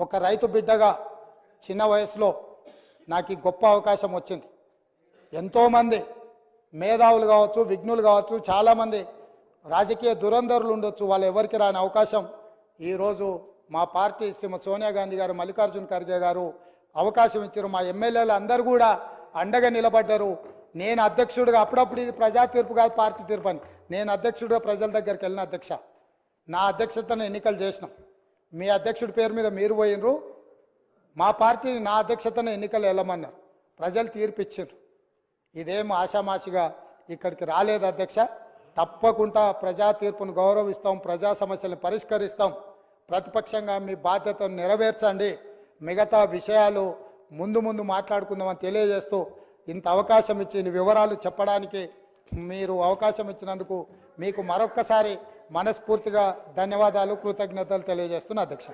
ఒక రైతు బిడ్డగా చిన్న వయసులో నాకు ఈ గొప్ప అవకాశం వచ్చింది. ఎంతోమంది మేధావులు కావచ్చు విఘ్నులు కావచ్చు చాలామంది రాజకీయ దురంధరులు ఉండొచ్చు వాళ్ళు ఎవరికి రాని అవకాశం ఈరోజు మా పార్టీ శ్రీమతి సోనియా గాంధీ గారు మల్లికార్జున ఖర్గే గారు అవకాశం ఇచ్చారు. మా ఎమ్మెల్యేలు అందరూ కూడా అండగా నిలబడ్డారు. నేను అధ్యక్షుడిగా అప్పుడప్పుడు ఇది ప్రజా తీర్పు కాదు పార్టీ తీర్పు అని. నేను అధ్యక్షుడిగా ప్రజల దగ్గరికి వెళ్ళిన అధ్యక్ష. నా అధ్యక్షతను ఎన్నికలు చేసినాం. మీ అధ్యక్షుడి పేరు మీద మీరు పోయినరు. మా పార్టీని నా అధ్యక్షతను ఎన్నికలు వెళ్ళమన్నారు. ప్రజలు తీర్పు ఇచ్చిండ్రు ఇదేం ఆషామాషిగా ఇక్కడికి రాలేదు అధ్యక్ష. తప్పకుండా ప్రజా తీర్పును గౌరవిస్తాం ప్రజా సమస్యలను పరిష్కరిస్తాం. ప్రతిపక్షంగా మీ బాధ్యతను నెరవేర్చండి. మిగతా విషయాలు ముందు ముందు మాట్లాడుకుందామని తెలియజేస్తూ ఇంత అవకాశం ఇచ్చి వివరాలు చెప్పడానికి మీరు అవకాశం ఇచ్చినందుకు మీకు మరొక్కసారి మనస్ఫూర్తిగా ధన్యవాదాలు కృతజ్ఞతలు తెలియజేస్తున్నా అధ్యక్ష.